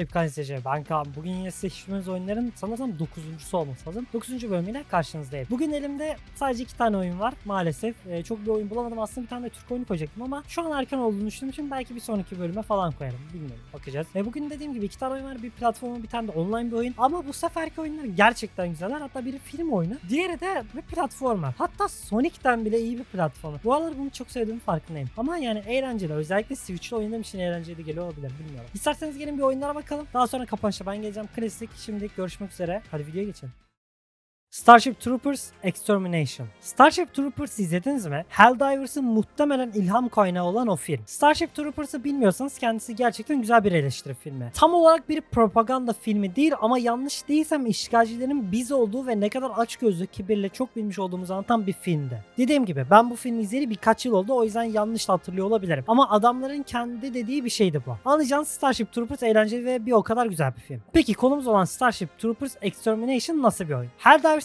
Webkan izleyicileri ben Kaan. Bugün yine seçtiğimiz oyunların sanırsam 9.sü olması lazım. 9. bölümüyle karşınızdayım. Bugün elimde sadece 2 tane oyun var maalesef. Ee, çok bir oyun bulamadım. Aslında bir tane de Türk oyunu koyacaktım ama şu an erken olduğunu düşündüğüm için belki bir sonraki bölüme falan koyarım. Bilmiyorum. Bakacağız. Ve bugün dediğim gibi 2 tane oyun var. Bir platformu bir tane de online bir oyun. Ama bu seferki oyunlar gerçekten güzeller. Hatta biri film oyunu. Diğeri de bir platformer. Hatta Sonic'ten bile iyi bir platformer. Bu aralar bunu çok sevdiğim farkındayım. Ama yani eğlenceli. Özellikle Switch'te oynadığım için eğlenceli geliyor olabilir. Bilmiyorum. İsterseniz gelin bir oyunlara bakalım. Daha sonra kapanışta ben geleceğim. Klasik. Şimdi görüşmek üzere. Hadi videoya geçelim. Starship Troopers Extermination. Starship Troopers izlediniz mi? Helldivers'ın muhtemelen ilham kaynağı olan o film. Starship Troopers'ı bilmiyorsanız kendisi gerçekten güzel bir eleştiri filmi. Tam olarak bir propaganda filmi değil ama yanlış değilsem işgalcilerin biz olduğu ve ne kadar açgözlü, kibirle çok bilmiş olduğumuzu anlatan bir filmdi. Dediğim gibi ben bu filmi izleyeli birkaç yıl oldu o yüzden yanlış hatırlıyor olabilirim. Ama adamların kendi dediği bir şeydi bu. Anlayacağınız Starship Troopers eğlenceli ve bir o kadar güzel bir film. Peki konumuz olan Starship Troopers Extermination nasıl bir oyun?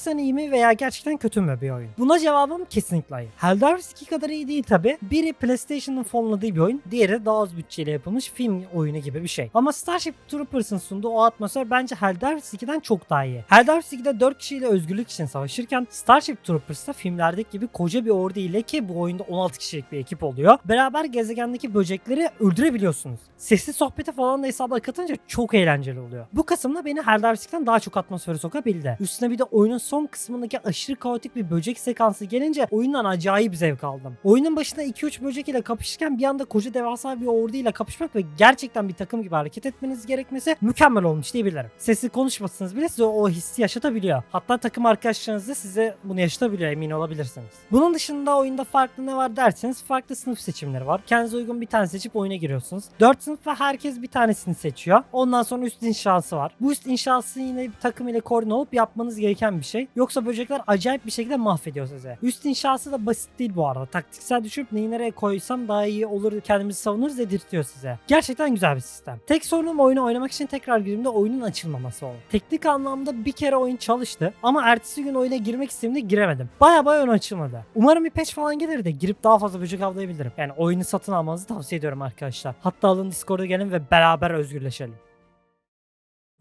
Helldivers'tan iyi mi veya gerçekten kötü mü bir oyun? Buna cevabım kesinlikle hayır. Helldivers 2 kadar iyi değil tabi. Biri PlayStation'ın fonladığı bir oyun, diğeri daha az bütçeyle yapılmış film oyunu gibi bir şey. Ama Starship Troopers'ın sunduğu o atmosfer bence Helldivers 2'den çok daha iyi. Helldivers 2'de 4 kişiyle özgürlük için savaşırken Starship Troopers'ta filmlerdeki gibi koca bir ordu ile ki bu oyunda 16 kişilik bir ekip oluyor. Beraber gezegendeki böcekleri öldürebiliyorsunuz. Sesli sohbeti falan da hesaba katınca çok eğlenceli oluyor. Bu kısımda beni Helldivers 2'den daha çok atmosfere sokabildi. Üstüne bir de oyunun son kısmındaki aşırı kaotik bir böcek sekansı gelince oyundan acayip zevk aldım. Oyunun başında 2-3 böcek ile kapışırken bir anda koca devasa bir ordu ile kapışmak ve gerçekten bir takım gibi hareket etmeniz gerekmesi mükemmel olmuş diyebilirim. Sesli konuşmasanız bile size o hissi yaşatabiliyor. Hatta takım arkadaşlarınız da size bunu yaşatabiliyor emin olabilirsiniz. Bunun dışında oyunda farklı ne var derseniz farklı sınıf seçimleri var. Kendinize uygun bir tane seçip oyuna giriyorsunuz. 4 sınıf ve herkes bir tanesini seçiyor. Ondan sonra üst inşası var. Bu üst inşası yine bir takım ile koordine olup yapmanız gereken bir şey. Yoksa böcekler acayip bir şekilde mahvediyor size. Üst inşası da basit değil bu arada. Taktiksel düşüp neyi nereye koysam daha iyi olur kendimizi savunuruz dedirtiyor size. Gerçekten güzel bir sistem. Tek sorunum oyunu oynamak için tekrar girdiğimde oyunun açılmaması oldu. Teknik anlamda bir kere oyun çalıştı ama ertesi gün oyuna girmek istediğimde giremedim. Baya baya oyun açılmadı. Umarım bir patch falan gelir de girip daha fazla böcek avlayabilirim. Yani oyunu satın almanızı tavsiye ediyorum arkadaşlar. Hatta alın Discord'a gelin ve beraber özgürleşelim.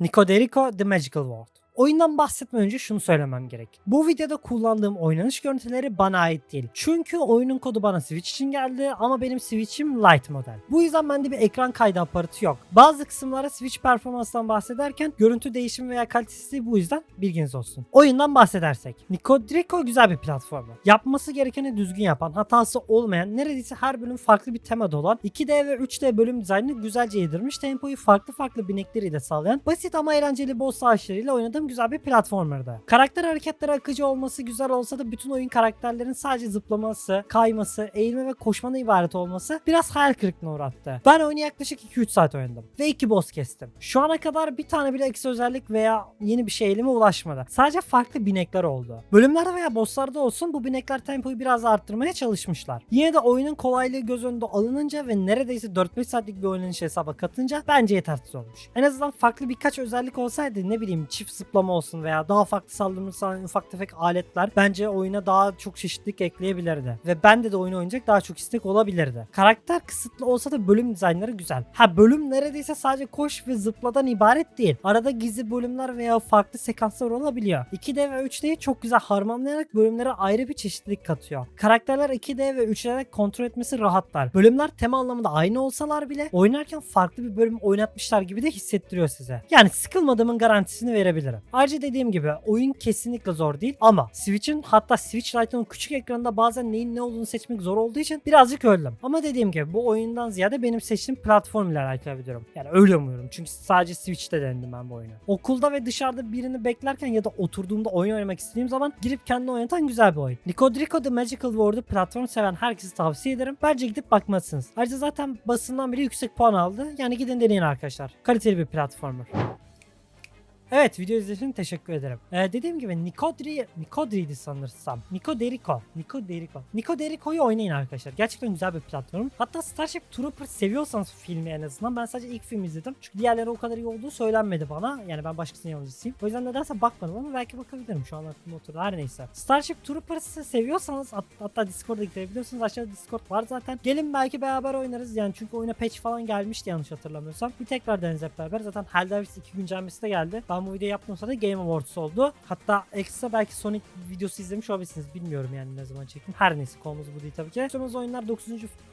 Nicoderico The Magical World. Oyundan bahsetmeden önce şunu söylemem gerek. Bu videoda kullandığım oynanış görüntüleri bana ait değil. Çünkü oyunun kodu bana Switch için geldi ama benim Switch'im Lite model. Bu yüzden bende bir ekran kaydı aparatı yok. Bazı kısımlara Switch performanstan bahsederken görüntü değişimi veya kalitesizliği bu yüzden bilginiz olsun. Oyundan bahsedersek. Nicodrico güzel bir platformu. Yapması gerekeni düzgün yapan, hatası olmayan, neredeyse her bölüm farklı bir temada olan 2D ve 3D bölüm dizaynını güzelce yedirmiş, tempoyu farklı farklı binekleriyle sağlayan, basit ama eğlenceli boss savaşlarıyla oynadığım güzel bir platformerdı. Karakter hareketleri akıcı olması güzel olsa da bütün oyun karakterlerin sadece zıplaması, kayması, eğilme ve koşmanın ibaret olması biraz hayal kırıklığına uğrattı. Ben oyunu yaklaşık 2-3 saat oynadım ve 2 boss kestim. Şu ana kadar bir tane bile eksi özellik veya yeni bir şey elime ulaşmadı. Sadece farklı binekler oldu. Bölümlerde veya bosslarda olsun bu binekler tempoyu biraz arttırmaya çalışmışlar. Yine de oyunun kolaylığı göz önünde alınınca ve neredeyse 4-5 saatlik bir oynanış hesaba katınca bence yetersiz olmuş. En azından farklı birkaç özellik olsaydı ne bileyim çift zıplama olsun veya daha farklı saldırı sağlayan ufak tefek aletler bence oyuna daha çok çeşitlilik ekleyebilirdi. Ve bende de oyunu oynayacak daha çok istek olabilirdi. Karakter kısıtlı olsa da bölüm dizaynları güzel. Ha bölüm neredeyse sadece koş ve zıpladan ibaret değil. Arada gizli bölümler veya farklı sekanslar olabiliyor. 2D ve 3D'yi çok güzel harmanlayarak bölümlere ayrı bir çeşitlilik katıyor. Karakterler 2D ve 3D'de kontrol etmesi rahatlar. Bölümler tema anlamında aynı olsalar bile oynarken farklı bir bölüm oynatmışlar gibi de hissettiriyor size. Yani sıkılmadığımın garantisini verebilirim. Ayrıca dediğim gibi oyun kesinlikle zor değil ama Switch'in hatta Switch Lite'ın küçük ekranında bazen neyin ne olduğunu seçmek zor olduğu için birazcık öldüm. Ama dediğim gibi bu oyundan ziyade benim seçtiğim platform ile alakalı bir durum. Yani öyle umuyorum çünkü sadece Switch'te denedim ben bu oyunu. Okulda ve dışarıda birini beklerken ya da oturduğumda oyun oynamak istediğim zaman girip kendini oynatan güzel bir oyun. Nicodrico The Magical World'u platform seven herkese tavsiye ederim. Bence gidip bakmalısınız. Ayrıca zaten basından bile yüksek puan aldı. Yani gidin deneyin arkadaşlar. Kaliteli bir platformer. Evet video izlediğiniz için teşekkür ederim. Ee, dediğim gibi Nikodri, Nikodri'ydi sanırsam. Nico Derico. Nico Derico. Nico Derico'yu oynayın arkadaşlar. Gerçekten güzel bir platform. Hatta Starship Trooper seviyorsanız filmi en azından. Ben sadece ilk film izledim. Çünkü diğerleri o kadar iyi olduğu söylenmedi bana. Yani ben başkasının yabancısıyım. O yüzden nedense bakmadım ama belki bakabilirim. Şu an aklımda oturdu. Her neyse. Starship Troopers'ı seviyorsanız hat- hatta Discord'a gidebiliyorsunuz. Aşağıda Discord var zaten. Gelin belki beraber oynarız. Yani çünkü oyuna patch falan gelmişti yanlış hatırlamıyorsam. Bir tekrar deneriz hep beraber. Zaten Helldivers 2 güncellemesi de geldi. Ben bu videoyu yaptığım sırada Game Awards oldu. Hatta ekstra belki Sonic videosu izlemiş olabilirsiniz. Bilmiyorum yani ne zaman çektim. Her neyse konumuz bu değil tabii ki. Sonumuz oyunlar 9.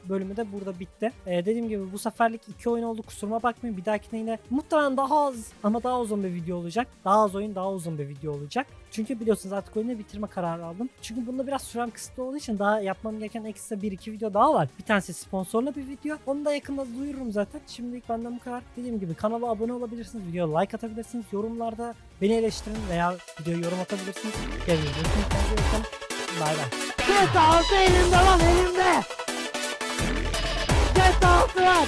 bölümü de burada bitti. Ee, dediğim gibi bu seferlik 2 oyun oldu. Kusuruma bakmayın. Bir dahakine yine muhtemelen daha az ama daha uzun bir video olacak. Daha az oyun daha uzun bir video olacak. Çünkü biliyorsunuz artık oyunu bitirme kararı aldım. Çünkü bunda biraz sürem kısıtlı olduğu için daha yapmam gereken ekstra 1-2 video daha var. Bir tanesi sponsorlu bir video. Onu da yakında duyururum zaten. Şimdilik benden bu kadar. Dediğim gibi kanala abone olabilirsiniz. Videoya like atabilirsiniz. Yorumlarda beni eleştirin veya videoya yorum atabilirsiniz. Kendinize iyi. Bay bay. Get altı elimde lan elimde. Get altı lan.